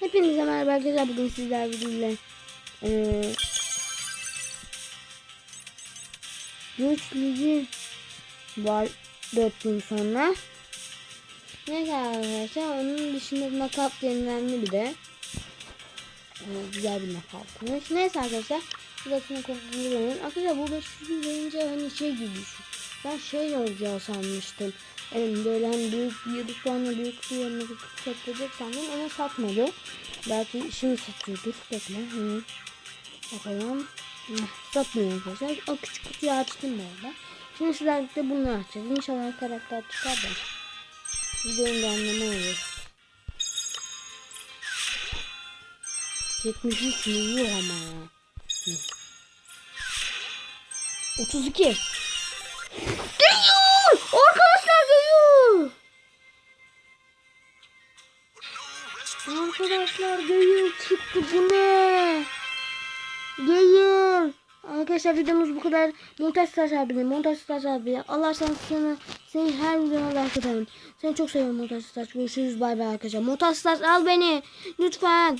Hepinize merhaba arkadaşlar. Bugün sizler bizimle eee Güç Ligi var 4 gün sonra. Neyse arkadaşlar onun dışında nakap denilenli bir de eee, güzel bir nakapmış. Neyse arkadaşlar burasını kontrol Arkadaşlar bu 500 gün boyunca hani şey gibi düşün. Ben şey olacağı sanmıştım. Yani böyle hani büyük bir yıldız sonra büyük bir yerine satacak sandım ama satmadı. Belki şimdi satıyordur. Bekle. Hı. Bakalım. Satmıyor arkadaşlar. O küçük kutuyu açtım bu arada. Şimdi sizlerle bunu açacağız. İnşallah karakter çıkar da. Videonun anlamı olur. 73 milyon ama ya. Hı. 32. Arkadaşlar geliyor çıktı bu ne? Geliyor. Arkadaşlar videomuz bu kadar. Montaj Staj abi, Montaj Staj abi. Allah sana seni, seni her videona like atarım. Seni çok seviyorum Montaj Staj. Görüşürüz bay bay arkadaşlar. Montaj Staj al beni. Lütfen.